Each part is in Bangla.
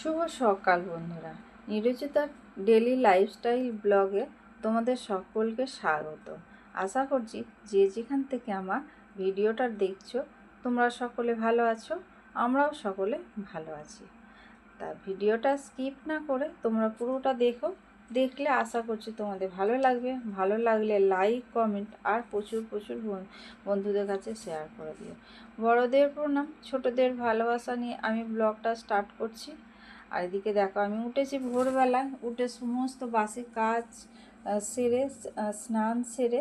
শুভ সকাল বন্ধুরা। নিরুচিতার ডেলি লাইফস্টাইল ব্লগে তোমাদের সকলকে স্বাগত। আশা করছি যে যেখান থেকে আমার ভিডিওটা দেখছ, তোমরা সকলে ভালো আছো, আমরাও সকলে ভালো আছি। তা ভিডিওটা স্কিপ না করে তোমরা পুরোটা দেখো। দেখলে আশা করছি তোমাদের ভালো লাগবে। ভালো লাগলে লাইক, কমেন্ট আর প্রচুর প্রচুর বন্ধুদের কাছে শেয়ার করে দিও। বড়দের প্রণাম, ছোটদের ভালোবাসা নিয়ে আমি ব্লগটা স্টার্ট করছি। আর এদিকে দেখো, আমি উঠেছি ভোরবেলা উঠে সমস্ত বাসি কাজ সেরে স্নান সেরে,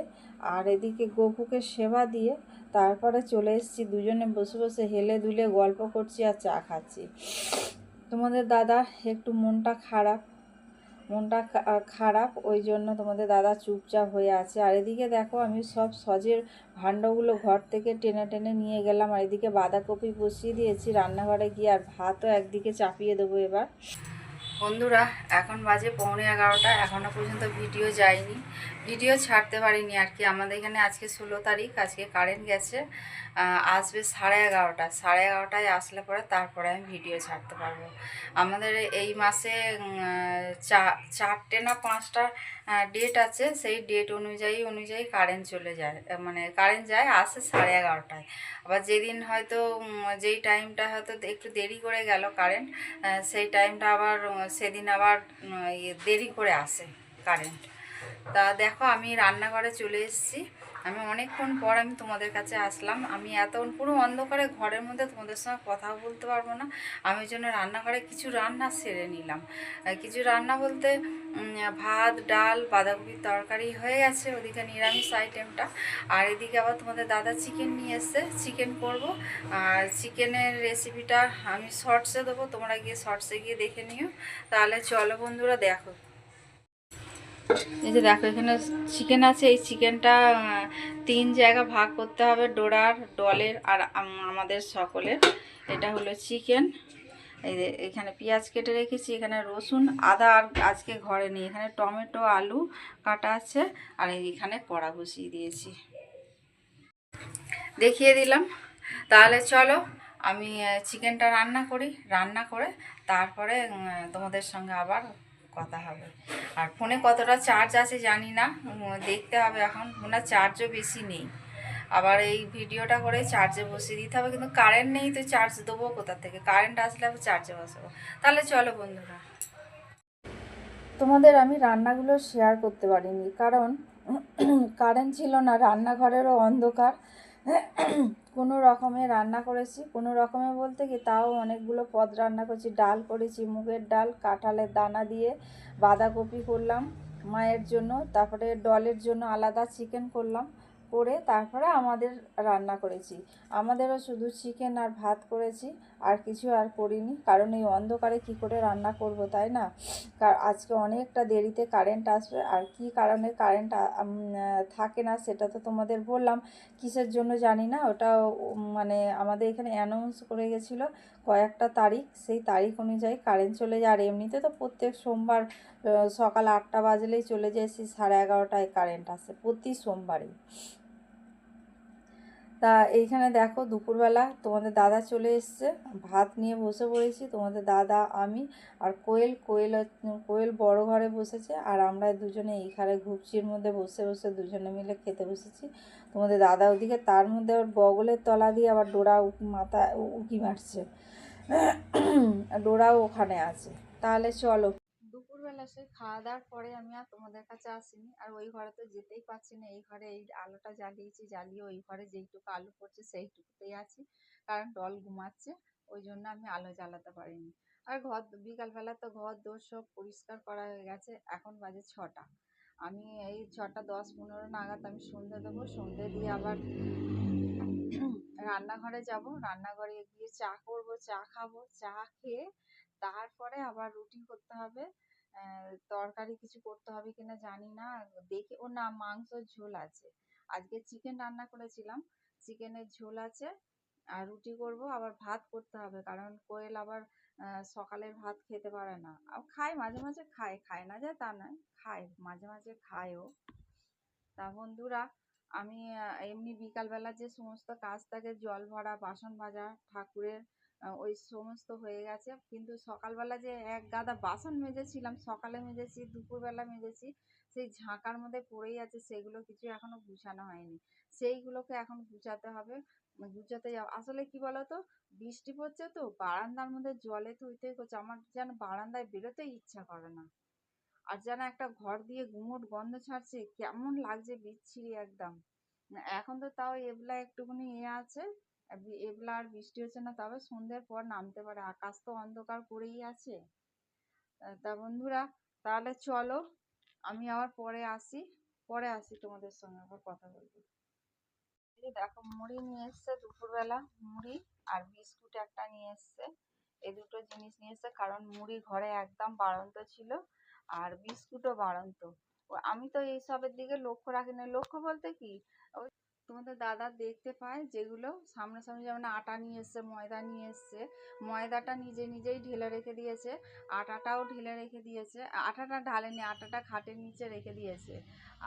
আর এদিকে গপুকে সেবা দিয়ে তারপরে চলে এসেছি দুজনে বসে বসে হেলে দুলে গল্প করছি আর চা খাচ্ছি। তোমাদের দাদা, একটু মনটা খারাপ। মনটা খারাপ, ওই জন্য তোমাদের দাদা চুপচাপ হয়ে আছে। আর এদিকে দেখো, আমি সব সজের ভাণ্ডগুলো ঘর থেকে টেনে টেনে নিয়ে গেলাম। আর এদিকে বাঁধাকপি বসিয়ে দিয়েছি রান্নাঘরে গিয়ে, আর ভাতও একদিকে চাপিয়ে দেবো এবার। বন্ধুরা, এখন বাজে পৌনে এগারোটা এখনও পর্যন্ত ভিডিও যায়নি। ভিডিও ছাড়তে পারিনি আর কি। আমাদের এখানে আজকে ষোলো তারিখ, আজকে কারেন্ট গেছে আসবে সাড়ে এগারোটা। সাড়ে এগারোটায় আসলে পরে তারপরে আমি ভিডিও ছাড়তে পারব। আমাদের এই মাসে চা- চারটে না পাঁচটা ডেট আছে। সেই ডেট অনুযায়ী অনুযায়ী কারেন্ট চলে যায়। মানে কারেন্ট যায়, আসে সাড়ে এগারোটায়। আবার যেদিন হয়তো যেই টাইমটা হয়তো একটু দেরি করে গেল কারেন্ট সেই টাইমটা আবার সেদিন আবার দেরি করে আসে কারেন্ট তা দেখো, আমি রান্নাঘরে চলে এসেছি। আমি অনেকক্ষণ পর আমি তোমাদের কাছে আসলাম। আমি এত পুরো অন্ধকারে ঘরের মধ্যে তোমাদের সঙ্গে কথা বলতে পারব না। আমি জন্য রান্নাঘরে কিছু রান্না সেরে নিলাম। কিছু রান্না বলতে ভাত, ডাল, বাঁধাকপির তরকারি হয়ে গেছে। ওদিকে নিরামিষ আইটেমটা। আর এদিকে আবার তোমাদের দাদা চিকেন নিয়ে এসছে। চিকেন করব। আর চিকেনের রেসিপিটা আমি শর্টসে দেবো। তোমরা গিয়ে শর্টসে গিয়ে দেখে নিও। তাহলে চলো বন্ধুরা, দেখো। এই যে দেখো, এখানে চিকেন আছে। এই চিকেনটা তিন জায়গা ভাগ করতে হবে। ডোরার, ডলের আর আমাদের সকলের। এটা হলো চিকেন এই এখানে পেঁয়াজ কেটে রেখেছি, এখানে রসুন, আদা আর আজকে ঘরে নেই। এখানে টমেটো, আলু কাটা আছে আর এখানে কড়া বসিয়ে দিয়েছি। দেখিয়ে দিলাম। তাহলে চলো আমি চিকেনটা রান্না করি, রান্না করে তারপরে তোমাদের সঙ্গে আবার কথা হবে। আর ফোনে কতটা চার্জ আছে জানি না দেখতে হবে এখন। ফোনে চার্জও বেশি নেই। আবার এই ভিডিওটা করে চার্জে বসিয়ে দিতে হবে, কিন্তু কারেন্ট নেই তো চার্জ দেবো কোথা থেকে? কারেন্ট আসলে আবার চার্জে বসাবো। তাহলে চলো বন্ধুরা। তোমাদের আমি রান্নাগুলো শেয়ার করতে পারিনি, কারণ কারেন্ট ছিল না, রান্নাঘরেরও অন্ধকার। কোনো রকমে রান্না করেছি, কোনো রকমে বলতে কি তাও অনেকগুলো পদ রান্না করেছি, ডাল করেছি, মুগের ডাল, কাঁঠালের দানা দিয়ে বাঁধাকপি করলাম, মায়ের জন্য, তারপরে ডলের জন্য আলাদা চিকেন করলাম। করে তারপরে আমাদের রান্না করেছি। আমাদেরও শুধু চিকেন আর ভাত করেছি, আর কিছু আর করিনি। কারণ এই অন্ধকারে কি করে রান্না করব, তাই না? আজকে অনেকটা দেরিতে কারেন্ট আসবে, আর কি কারণে কারেন্ট থাকে না সেটা তো তোমাদের বললাম। কিসের জন্য জানি না ওটা মানে আমাদের এখানে অ্যানাউন্স করে গেছিল কয়েকটা তারিখ, সেই তারিখ অনুযায়ী কারেন্ট চলে যায়। আর এমনিতে তো প্রত্যেক সোমবার সকাল আটটা বাজলেই চলে যায়, সেই সাড়ে এগারোটায় কারেন্ট আসে প্রতি সোমবারেই। তা এইখানে দেখো দুপুরবেলা তোমাদের দাদা চলে এসছে। ভাত নিয়ে বসে পড়েছি, তোমাদের দাদা, আমি আর কোয়েল। কোয়েল কোয়েল বড় ঘরে বসেছে আর আমরা দুজনে এই ঘরে ঘুপচির মধ্যে বসে বসে দুজনে মিলে খেতে বসেছি। তোমাদের দাদা ওদিকে তার মধ্যে ওর বগলের তলা দিয়ে আবার ডোরা মাথা উকি মারছে। ডোরাও ওখানে আছে। তাহলে চলো দুপুরবেলা সে খাওয়া দাওয়ার পরে আমি আর তোমাদের কাছে আসিনি। আর ওই ঘরে তো যেতেই পারছি না। এই ঘরে এই আলোটা জ্বালিয়েছি, জ্বালিয়ে ওই ঘরে যেইটুকু আলো পড়ছে সেইটুকুতেই আছি। কারণ ডল ঘুমাচ্ছে, ওই জন্য আমি আলো জ্বালাতে পারিনি। আর ঘর, বিকালবেলা তো ঘর দোর সব পরিষ্কার করা হয়ে গেছে। এখন বাজে ছটা। আমি এই ছটা দশ পনেরো নাগাদ আমি সন্ধে দেবো। সন্ধে দিয়ে আবার রান্নাঘরে যাব। রান্নাঘরে গিয়ে চা করব, চা খাব, চা খেয়ে তারপরে আবার রুটি করতে হবে। তরকারি কিছু করতে হবে কিনা জানি না। দেখি ও না, মাংসর ঝোল আছে। আজকে চিকেন রান্না করেছিলাম। চিকেনের ঝোল আছে, আর রুটি করব, আবার ভাত করতে হবে। কারণ কোয়েল আবার সকালের ভাত খেতে পারে না। আর খায়, মাঝে মাঝে খায় খায় না যে তা নয়, খায়, মাঝে মাঝে খায় ও। তা বন্ধুরা, আমি এমনি বিকালবেলা যে সমস্ত কাজ থাকে, জল ভরা, বাসন মাজা ঠাকুরের ওই সমস্ত হয়ে গেছে। কিন্তু সকালবেলা যে এক গাদা বাসন মেজেছিলাম, সকালে মেজেছি, দুপুরবেলা মেজেছি, সেই ঝাঁকার মধ্যে পড়েই আছে, সেগুলো কিছু এখনও গুছানো হয়নি। সেইগুলোকে এখন গুছাতে হবে, গুছাতে যাব আসলে কি বলতো, বৃষ্টি পড়ছে তো, বারান্দার মধ্যে জলে থই থই করছে, আমার যেন বারান্দায় বেরোতেই ইচ্ছা করে না। আর যেন একটা ঘর দিয়ে গুমোট গন্ধ ছাড়ছে, কেমন লাগছে বিচ্ছিরি একদম। এখন তো তাও এবলা একটুখানি ইয়ে আছে এবলা আর বৃষ্টি হচ্ছে না, তবে সন্ধ্যের পর নামতে পারে। আকাশ তো অন্ধকার করেই আছে। তা বন্ধুরা, তাহলে চলো, আমি আবার পরে আসি। পরে আসি তোমাদের সঙ্গে আবার কথা বলব। দেখো, মুড়ি নিয়ে এসছে দুপুরবেলা, মুড়ি আর বিস্কুট একটা নিয়ে এসছে। এই দুটো জিনিস নিয়ে এসছে, কারণ মুড়ি ঘরে একদম বাড়ন্ত ছিল আর বিস্কুটও বাড়ন্ত। আমি তো এইসবের দিকে লক্ষ্য রাখি না লক্ষ্য বলতে কি? তোমাদের দাদা দেখতে পায় যেগুলো সামনাসামনি যেমন আটা নিয়ে এসছে, ময়দা নিয়ে এসছে। ময়দাটা নিজে নিজেই ঢেলে রেখে দিয়েছে, আটাটাও ঢেলে রেখে দিয়েছে। আটাটা ঢালেনি, আটাটা খাটের নিচে রেখে দিয়েছে।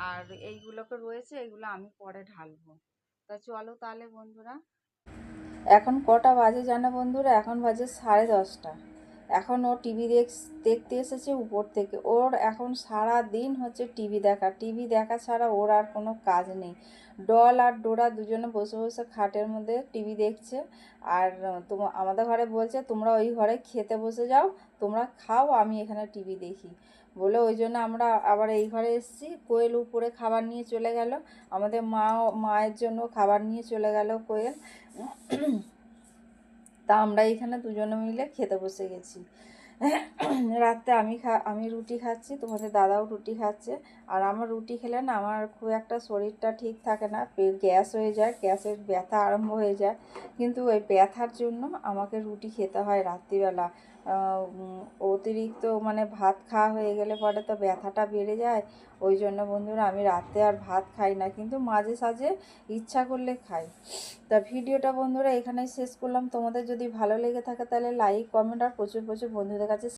আর এইগুলোকে রয়েছে, এগুলো আমি পরে ঢালবো। তা চলো তাহলে বন্ধুরা, এখন কটা বাজে জানো বন্ধুরা? এখন বাজে সাড়ে দশটা। এখন ও টিভি দেখ, দেখতে এসেছে উপর থেকে। ওর এখন সারা দিন হচ্ছে টিভি দেখা। টিভি দেখা ছাড়া ওর আর কোনো কাজ নেই। ডল আর ডোরা দুজনে বসে বসে খাটের মধ্যে টিভি দেখছে। আর তোমা, আমাদের ঘরে বলছে, তোমরা ওই ঘরে খেতে বসে যাও, তোমরা খাও, আমি এখানে টিভি দেখি। বলে ওই জন্য আমরা আবার এই ঘরে এসেছি। কোয়েল উপরে খাবার নিয়ে চলে গেল। আমাদের মা, মায়ের জন্য খাবার নিয়ে চলে গেল কোয়েল। তা আমরা এখানে দুজনে মিলে খেতে বসে গেছি। রাত্রে আমি খা, আমি রুটি খাচ্ছি, তোমাদের দাদাও রুটি খাচ্ছে। আর আমার রুটি খেলে না আমার খুব একটা শরীরটা ঠিক থাকে না গ্যাস হয়ে যায়, গ্যাসের ব্যথা আরম্ভ হয়ে যায়। কিন্তু ওই ব্যথার জন্য আমাকে রুটি খেতে হয় রাত্রিবেলা। অতিরিক্ত মানে ভাত খাওয়া হয়ে গেলে পরে তো ব্যথাটা বেড়ে যায়। ওই জন্য বন্ধুরা, আমি রাতে আর ভাত খাই না, কিন্তু মাঝে সাঝে ইচ্ছা করলে খাই। তা ভিডিওটা বন্ধুরা এখানেই শেষ করলাম। তোমাদের যদি ভালো লেগে থাকে তাহলে লাইক কমেন্ট আর প্রচুর প্রচুর বন্ধুদের কাছে